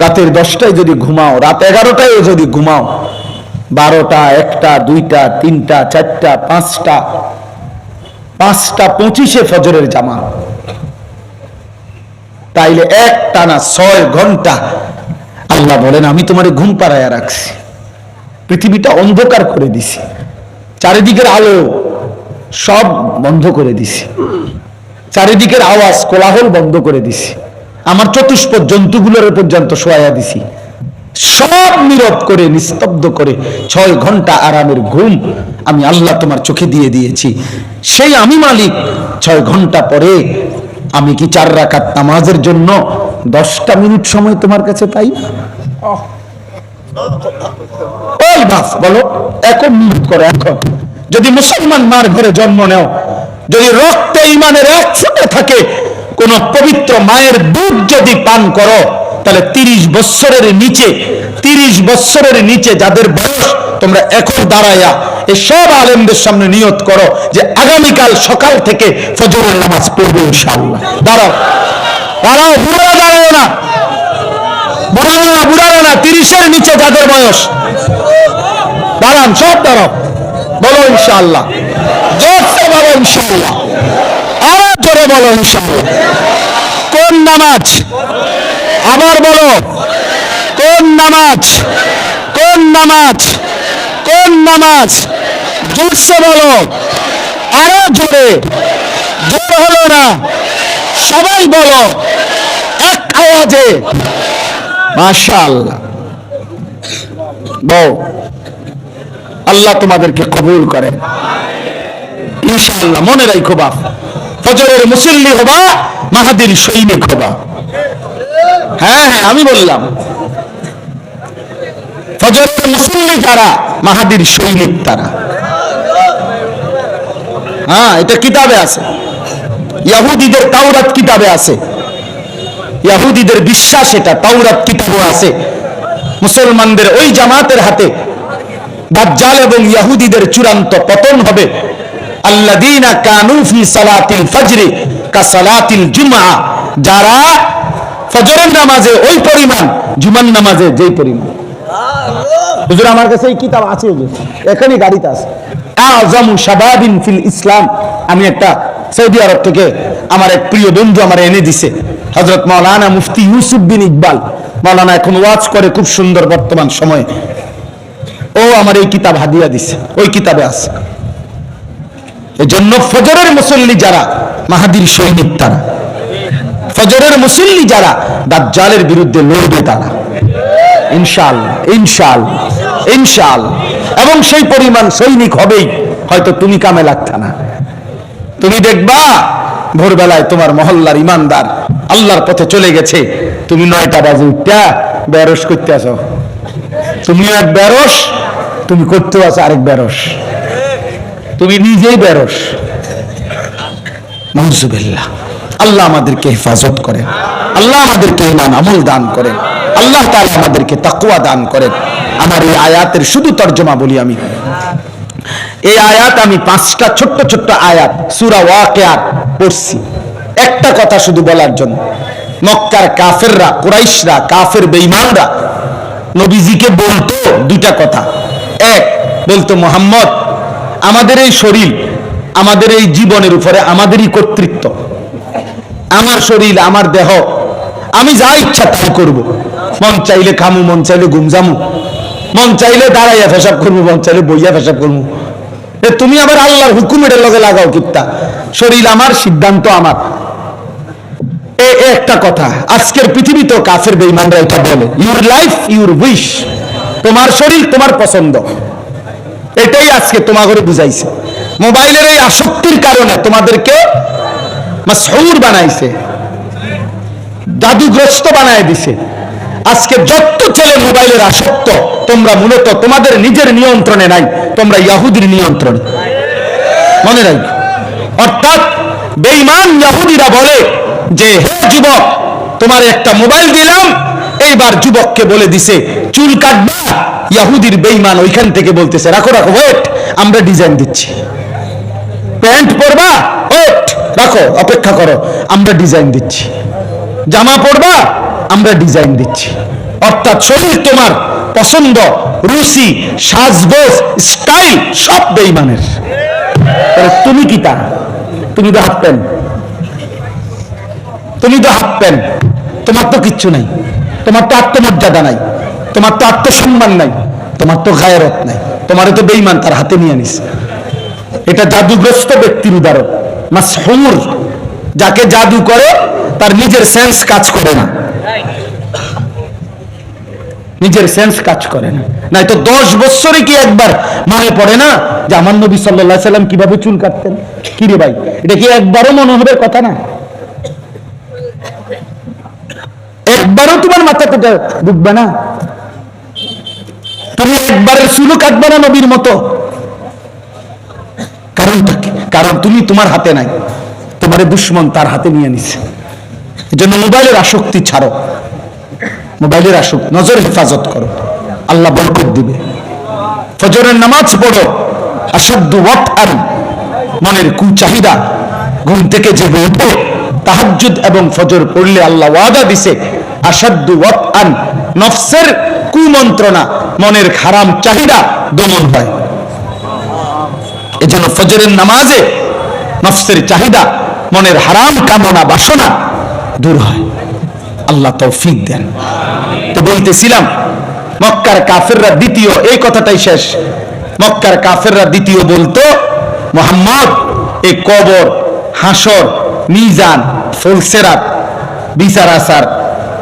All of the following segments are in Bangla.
রাতের দশটায় যদি ঘুমাও, রাত এগারোটায় যদি ঘুমাও, বারোটা, একটা, দুইটা, তিনটা, চারটা, পাঁচটা পাঁচটা পঁচিশে ফজরের জামা তাইলে এক টানা ছয় ঘণ্টা আল্লাহ বলেন, আমি তোমার ঘুম পাড়াইয়া রাখছি। পৃথিবীটা অন্ধকার করে দিছি। চারিদিকের আলো সব বন্ধ করে দিছি। চারিদিকের আওয়াজ কোলাহল বন্ধ করে দিছি। আমার চতুষ্পদ জন্তুগুলোর পর্যন্ত শোয়া দিছি। সব নীরব করে, নিস্তব্ধ করে ছয় ঘণ্টা আরামের ঘুম আমি আল্লাহ তোমার চোখে দিয়ে দিয়েছি। সেই আমি মালিক, ছয় ঘণ্টা পরে আমি কি চার রাকাত নামাজের জন্য দশটা মিনিট সময় তোমার কাছে পাই? বাস, বলো এখন মিনিট করো, এখন। যদি মুসলমান মার ঘরে জন্ম নেও, যদি রক্তে ইমানের এক ফুটে থাকে কোন পবিত্র মায়ের দুধ যদি পান করো, তাহলে তিরিশ বৎসরের নিচে, তিরিশ বৎসরের নিচে যাদের বয়স, তোমরা এখন দাঁড়াইয়া এই সব আলেমদের সামনে নিয়ত করো যে আগামীকাল সকাল থেকে ফজরের নামাজ পড়বে ইনশাআল্লাহ। দাঁড়াও। দাঁড়াও দাঁড়াও না। না না, তিরিশের নিচে যাদের বয়স। দাঁড়ান, সব দাঁড়াও। বলো ইনশাআল্লাহ। জোরসে বলো ইনশাআল্লাহ। আরও জোরে বলো ইনশাআল্লাহ। কোন নামাজ? আবার বলো। কোন নামাজ? কোন নামাজ? কোন নামাজ? জোরসে বলো। আরও জোরে। জোর হলো না। সবাই বলো। এক আওয়াজে। মাশাআল্লাহ। বউ, আল্লাহ তোমাদেরকে কবুল করেন। ইনশাআল্লাহ, মনে রাখো বাপ। ফজরের মুসল্লি হবা, মাহাদির সৈনিক হবা। হ্যাঁ হ্যাঁ আমি বললাম। ফজরের মুসল্লি তারা মাহাদির সৈনিক তারা। হ্যাঁ এটা কিতাবে আছে। ইয়াহুদিদের তাওরাত কিতাবে আছে। ইয়াহুদিদের বিশ্বাস এটা, তাওরাত কিতাবও আছে। মুসলমানদের ওই জামাতের হাতে, দাজ্জাল এবং ইয়াহুদিদের চূড়ান্ত পতন হবে। আল্লাযীনা কানু ফি সালাতিল ফজরি কা সালাতিল জুমআ। যারা ফজরের নামাজে ওই পরিমাণ জুমার নামাজে যেই পরিমাণ। হুজুর আমার কাছে এই কিতাব আছে হুজুর। এখানে গাড়িতে আছে। আযমু শাবাবিন ফিল ইসলাম। আমি একটা সৌদি আরব থেকে আমার এক প্রিয় বন্ধু আমার এনে দিছে। হযরত মাওলানা মুফতি ইউসুফ বিন ইকবাল। মাওলানা এখন ওয়াজ করে খুব সুন্দর বর্তমান সময়ে। ও আমার এই কিতাব হাদিয়া দিছে। ওই কিতাবে আছে। এজন্য ফজরের মুসল্লি যারা, মাহাদির সৈনিক তারা। ফজরের মুসল্লি যারা, দাজ্জালের বিরুদ্ধে লড়বে তারা। ইনশাআল্লাহ ইনশাআল্লাহ ইনশাআল্লাহ। এবং সেই পরিমাণ সৈনিক হবেই, হয়তো তুমি কামে লাগতা না। তুমি দেখবা, ভোরবেলায় তোমার মহল্লার ইমানদার আল্লাহর পথে চলে গেছে। তুমি নয়টা বাজে উঠটা বেরস করতে আসো। তুমিও এক বেরস, তুমি করতেও আছো আরেক বেরস। তুমি নিজেই বেরস। মহজুবিল্লাহ আল্লাহ আমাদেরকে হেফাজত করেন। আল্লাহ আমাদেরকে ইমান আমল দান করেন। আল্লাহ তাআলা আমাদেরকে তাকুয়া দান করেন। আমার এই আয়াতের শুধু তর্জমা বলি আমি। এই আয়াত আমি পাঁচটা ছোট্ট ছোট্ট আয়াত, সুরা ওয়াকিয়াত পড়ছি। একটা কথা শুধু বলার জন্য। মক্কার কাফেররা, কুরাইশরা, কাফের বেঈমানরা, নবীজিকে বলতো দুইটা কথা। এক, বলতো মোহাম্মদ আমাদের এই শরীর, আমাদের এই জীবনের উপরে আমাদেরই কর্তৃত্ব। আমার শরীর, আমার দেহ, আমি যা ইচ্ছা তাই করব। মন চাইলে খামু, মন চাইলে গুমজামু মন চাইলে দাঁড়াইয়া ফেসাব করব, মন চাইলে বইয়া ফেসাব করব। তুমি আবার আল্লাহর হুকুমের লগে লাগাও কিত্তা শরীর আমার, সিদ্ধান্ত আমার। একটা কথা, আজকের পৃথিবীতেও কাফের বেঈমানরা এটা বলে ইউর লাইফ ইউর উইশ তোমার শরীর তোমার পছন্দ। এটাই আজকে তোমাকে বুঝাইছে। মোবাইলের এই আসক্তির কারণে তোমাদেরকে মাসহুর বানাইছে জাদুগ্রস্ত বানায় দিছে। আজকে যত ছেলে মোবাইলের আসক্ত, তোমরা মূলত তোমাদের নিজের নিয়ন্ত্রণে নাই, তোমরা ইয়াহুদির নিয়ন্ত্রণে। মনে রাখ। অর্থাৎ বেঈমান ইয়াহুদিরা বলে যে, হে যুবক, তোমার একটা মোবাইল দিলাম এইবার যুবককে বলে দিছে, চুল কাটবা? ইয়াহুদির বেঈমান ওইখান থেকে বলতেছে, রাখো রাখো, ওয়েট, আমরা ডিজাইন দিচ্ছি। প্যান্ট পরবা? ওয়েট, রাখো, অপেক্ষা করো, আমরা ডিজাইন দিচ্ছি। জামা পরবা? আমরা ডিজাইন দিচ্ছি। অর্থাৎ শরীর তোমার পছন্দ, রুচি, সাজগোজ, স্টাইল সব বেইমানের তুমি কি তা তুমি তো হাফ প্যান্ট। তুমি তো হাফ প্যান্ট। তোমার তো কিচ্ছু নাই। তোমার তো আত্মমর্যাদা নাই, তোমার তো আত্মসম্মান নাই, তোমার তো গায়রত নাই তোমারও তো বেইমান তার হাতে নিয়ে নিস এটা জাদুগ্রস্ত ব্যক্তির উদাহরণ। মাসহুর যাকে জাদু করে, তার নিজের সেন্স কাজ করে না। নিজের সেন্স কাজ করে না। নাই তো দশ বছরে কি একবার মনে পড়ে না যে আমার নবী সাল্লাহ সাল্লাম কীভাবে চুল কাটতেন? কি রে ভাই? এটা কি একবারও মনে হবে কথা না? একবারও তোমার মাথাতে ঢুকবে না? তুমি একবারের চুলও কাটবে না নবীর মতো? কারণটা কি? কারণ তুমি তোমার হাতে নাই। তোমার দুশ্মন তার হাতে নিয়ে নিছে। এজন্য মোবাইলের আসক্তি ছাড়ো। মোবাইলের আসক্তি নজর হেফাজত করো। আল্লাহ বরকত দিবে। ফজরের নামাজ পড়ো। আসাদ্দু ওয়াতআন মনের কু চাহিদা ঘুম থেকে যে উঠে তাহাজ্জুদ এবং ফজর পড়লে আল্লাহ ওয়াদা দিছে নফসের কুমন্ত্রণা, মনের খারাম চাহিদা দমন হয়। এজন্য ফজরের নামাজে নফসের চাহিদা, মনের হারাম কামনা, বাসনা দূর হয়। আল্লাহ তৌফিক দেন। তো বলতেছিলাম, মক্কার কাফেররা দ্বিতীয়, এই কথাটাই শেষ। মক্কার কাফেররা দ্বিতীয় বলতো, মোহাম্মদ, এই কবর, হাসর, মিজান, ফুলসেরাত, বিচার আসার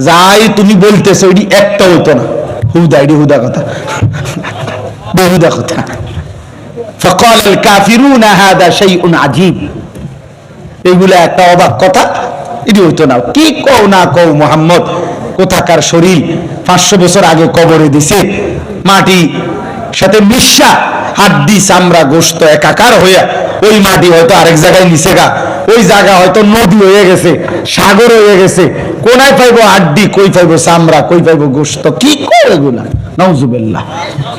যাই তুমি বলতেছো এটি একটা হইতো না হুদা এটি হুদা কথা বেহুদা কথা فقال الكافرون هذا شيء عجيب এইগুলো একটা অবাক কথা এটি হইতো না কি কও না কও মোহাম্মদ কোথাকার শরীর পাঁচশো বছর আগে কবরে দিছে মাটি সাথে মিশা হাড্ডি চামড়া গোস্ত একাকার হইয়া ওই মাটি হয়তো আরেক জায়গায় নিচে গা। ওই জায়গা হয়তো নদী হয়ে গেছে, সাগর হয়ে গেছে। কোনায় পাইবো হাড্ডি, কই পাইবো চামড়া, কই পাইবো গোস্ত? কি করে এগুলা? নওজুবিল্লাহ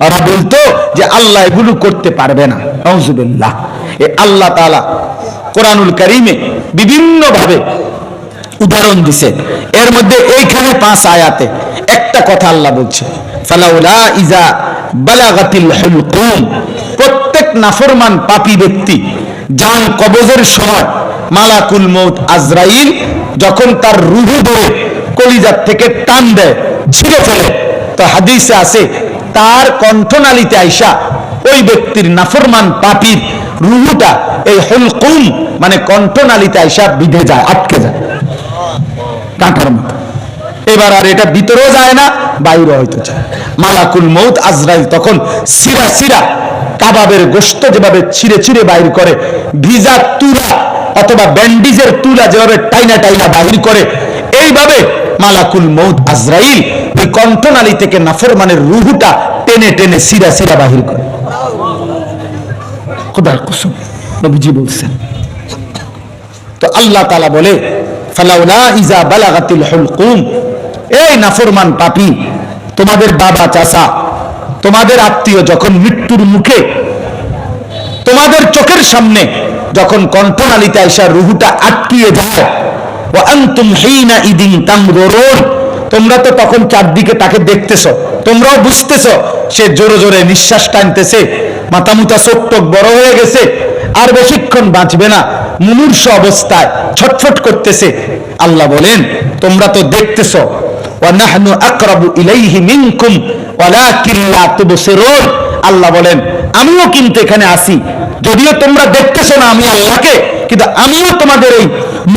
ওরা বলতো যে আল্লাহ এগুলো করতে পারবে না। নওজুবিল্লাহ এ আল্লাহ তাআলা কোরআনুল কারিমে বিভিন্ন ভাবে উদাহরণ দিছে। এর মধ্যে এইখানে পাঁচ আয়াতে একটা কথা আল্লাহ বলছে, ফালাউলা ইজা বালাগাতিল হুলকুম। প্রত্যেক নাফরমান পাপী ব্যক্তি জান কবজের সময় মালাকুল মৌত আজরাইল যখন তার রুহু ধরে কলিজার থেকে টান দেয় ছিঁড়ে ফেলে, তো হাদিসে আছে, তার কণ্ঠনালীতে আইসা ওই ব্যক্তির নাফরমান পাপির রুহুটা এই হুলকুম মানে কণ্ঠনালীতে আইসা বিধে যায়, আটকে যায়। কাঁটার মতো। এবার আর এটা ভিতরেও যায় না বাইরে হয়তো যায় মালাকুল মৌত আজরাইল তখন সিরা সিরা কাবাবের গোস্ত যেভাবে ছিঁড়ে ছিঁড়ে বাইর করে, ভিজা তুলা অথবা ব্যান্ডিজের তুলা যেভাবে টাইনা টাইনা বাহির করে, এইভাবে মালাকুল মৌত আজরাইল ওই কণ্ঠনালী থেকে নাফরমানের রুহুটা টেনে টেনে সিরা সিরা বাহির করে। খোদার কুসুম, নবীজি বলছেন। তো আল্লাহ তালা বলে, ফালাউলা ইজা বালাগাতিল হুলকুম এই নাফরমান পাপি, তোমাদের বাবা চাচা, তোমাদের আত্মীয় যখন মৃত্যুর মুখে, তোমাদের চোখের সামনে যখন কণ্ঠনালীতে আইসা রুহুটা আটকিয়ে যায় ও আনতুম ইদিন তোমরা তো তখন চারদিকে তাকে দেখতেছো, তোমরাও বুঝতেছো, সে জোরে জোরে নিঃশ্বাস টানতেছে মাথা মুতা চোখ বড় হয়ে গেছে, আর বেশিক্ষণ বাঁচবে না, মুমূর্ষ অবস্থায় ছটফট করতেছে। আল্লাহ বলেন, তোমরা তো দেখতেছো ইলাইহি মিনকুম, ওয়ালাকিন লা তুবসিরুন। আল্লাহ বলেন, আমিও কিন্তু এখানে আসি। যদিও তোমরা দেখতেছো না আমি আল্লাহকে, কিন্তু আমিও তোমাদের এই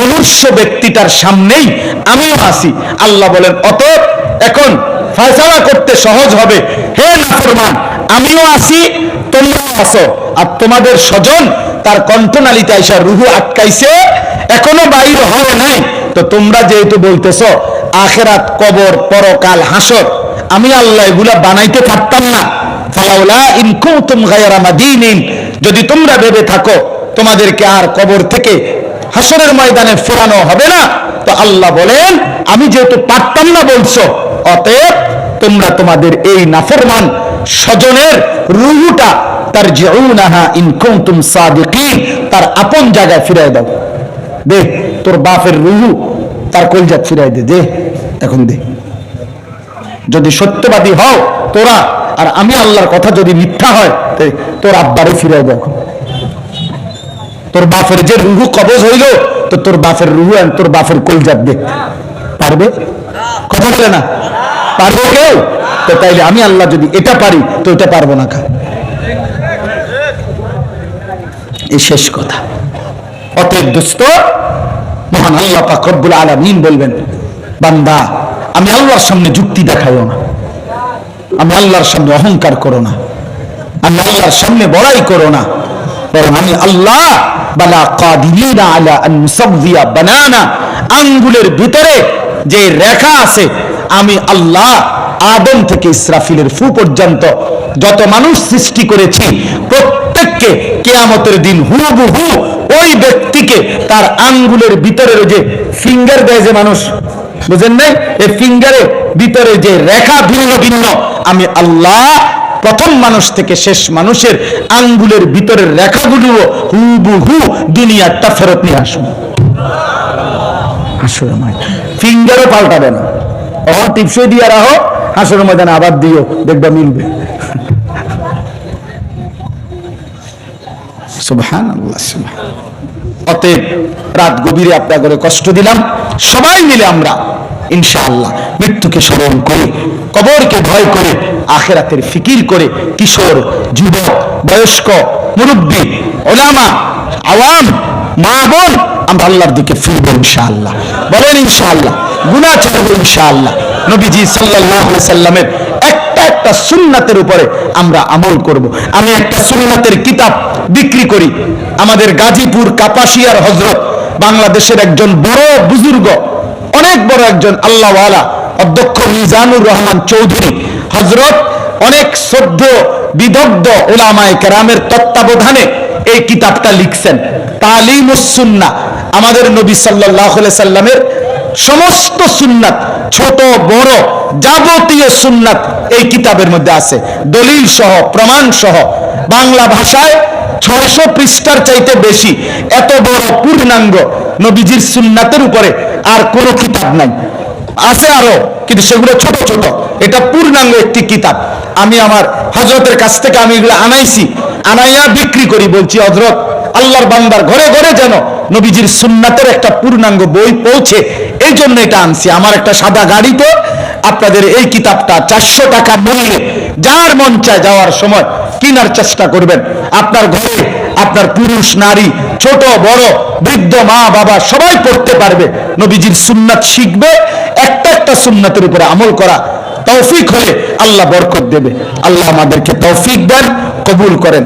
মনুষ্য ব্যক্তিটার সামনেই আমিও আসি। আল্লাহ বলেন অত এখন ফয়সালা করতে সহজ হবে। হে নাফরমান, আমিও আসি, তোমরাও আসো। আর তোমাদের স্বজন তার কণ্ঠনালীতে আইসা রুহু আটকাইছে, এখনও বাইর হয় নাই। তো তোমরা যেহেতু বলতেছো আখেরাত, কবর, পরকাল, হাসর, আমি আল্লাহ এগুলা বানাইতে পারতাম না। ফালাউলা যদি তোমরা ভেবে থাকো, তোমাদেরকে আর কবর থেকে হাসরের ময়দানে ফেরানো হবে না। তো আল্লাহ বলেন, আমি যেহেতু পারতাম না বলছো, অতএব তোমরা তোমাদের এই নাফরমান স্বজনের রুহুটা তার জিউনাহা ইন কুনতুম সাদিকিন, তার আপন জায়গায় ফিরাই দাও। দে, তোর বাপের রুহু তার কলজাত ফিরাই দে দে, এখন দে। যদি সত্যবাদী হও তোরা, আর আমি আল্লাহর কথা যদি মিথ্যা হয় তোর আব্বারে ফিরে দেখো তোর বাপের যে রুহু কবজ হইল, তো তোর বাপের রুহু আর তোর বাপের কল যাবে পারবে? কথা বলে না? পারবে কেউ? তো তাইলে আমি আল্লাহ যদি এটা পারি, তো এটা পারব না কা এই শেষ কথা। অতএব দোস্ত মহান আল্লাহ পাক রব্বুল আলামিন বলবেন, বান্দা, আমি আল্লাহর সামনে যুক্তি দেখাইও না। আমি আল্লাহর সামনে অহংকার করো না। আমি আল্লাহর সামনে বড়াই করো না। বরং আমি আল্লাহ, বালা কাদিরিনা আলা আন মুসাববিয়া বানানা, আঙ্গুলের ভিতরে যে রেখা আছে, আমি আল্লাহ আদম থেকে ইসরাফিলের ফু পর্যন্ত যত মানুষ সৃষ্টি করেছি, প্রত্যেককে কেয়ামতের দিন হুবহু ওই ব্যক্তিকে তার আঙ্গুলের ভিতরের যে ফিঙ্গার দেয় যে মানুষ, বুঝেন নাই? এই ফিঙ্গারের ভিতরে যে রেখা ভিন্ন ভিন্ন। আমি আল্লাহ প্রথম মানুষ থেকে শেষ মানুষের আঙ্গুলের ভিতরের রেখাগুলো হুবহু দুনিয়াটা ফেরত নিয়ে আসব। হাসুর ফিঙ্গারও পাল্টাবে না। অহন টিপসই দিয়ে রাখো, হাসুর ময়দানে আবার দিও, দেখবা মিলবে। সুবহান অতএব রাত গভীরে আপনাদের কষ্ট দিলাম। সবাই মিলে আমরা, ইনশাআল্লাহ, মৃত্যুকে স্মরণ করে, কবরকে ভয় করে, আখেরাতের ফিকির করে, কিশোর, যুবক, বয়স্ক, মুরব্বী, ওলামা, আওয়াম, মা বোন, আমরা আল্লাহর দিকে ফিরবো ইনশাআল্লাহ। বলেন ইনশাআল্লাহ, গুনাহ ছাড়বো ইনশাআল্লাহ। নবীজি সাল্লামের একটা একটা সুন্নাতের উপরে আমরা আমল করব। আমি একটা সুন্নাতের কিতাব বিক্রি করি। আমাদের গাজীপুর কাপাসিয়ার হজরত বাংলাদেশের একজন বড় বুজুর্গ, অনেক বড় একজন আল্লাহওয়ালা, অধ্যক্ষ মিজানুর রহমান চৌধুরী। হজরত অনেক শ্রদ্ধ বিদগ্ধ ওলামায় কেরামের তত্ত্বাবধানে এই কিতাবটা লিখছেন। তালিমুসুন্না আমাদের নবী সাল্লাহ সাল্লামের সমস্ত সুন্নাত, ছোট, বড়, যাবতীয় সুন্নাত এই কিতাবের মধ্যে আছে। দলিল সহ, প্রমাণ সহ। বাংলা ভাষায় ছয়শো পৃষ্ঠার চাইতে বেশি, এত বড় পূর্ণাঙ্গ নবীজির সুন্নাতের উপরে আর কোনো কিতাব নাই। আছে আরও, কিন্তু সেগুলো ছোট ছোট। এটা পূর্ণাঙ্গ একটি কিতাব। আমি আমার হজরতের কাছ থেকে আমি এগুলো আনাইছি, আনাইয়া বিক্রি করি, বলছি হজরত আল্লাহর বান্দার ঘরে ঘরে যেন নবীজির সুন্নাতের একটা পূর্ণাঙ্গ বই পৌঁছে জন্য এটা আনছি। আমার একটা সাদা গাড়িতে আপনাদের এই কিতাবটা চারশো টাকা মূল্যে, যার মন চায় যাওয়ার সময় কেনার চেষ্টা করবেন। আপনার ঘরে আপনার পুরুষ, নারী, ছোট, বড়, বৃদ্ধ, মা, বাবা, সবাই পড়তে পারবে। নবীজির সুন্নাত শিখবে, একটা একটা সুন্নাতের উপরে আমল করা তৌফিক হলে আল্লাহ বরকত দেবে। আল্লাহ আমাদেরকে তৌফিক দেন, কবুল করেন।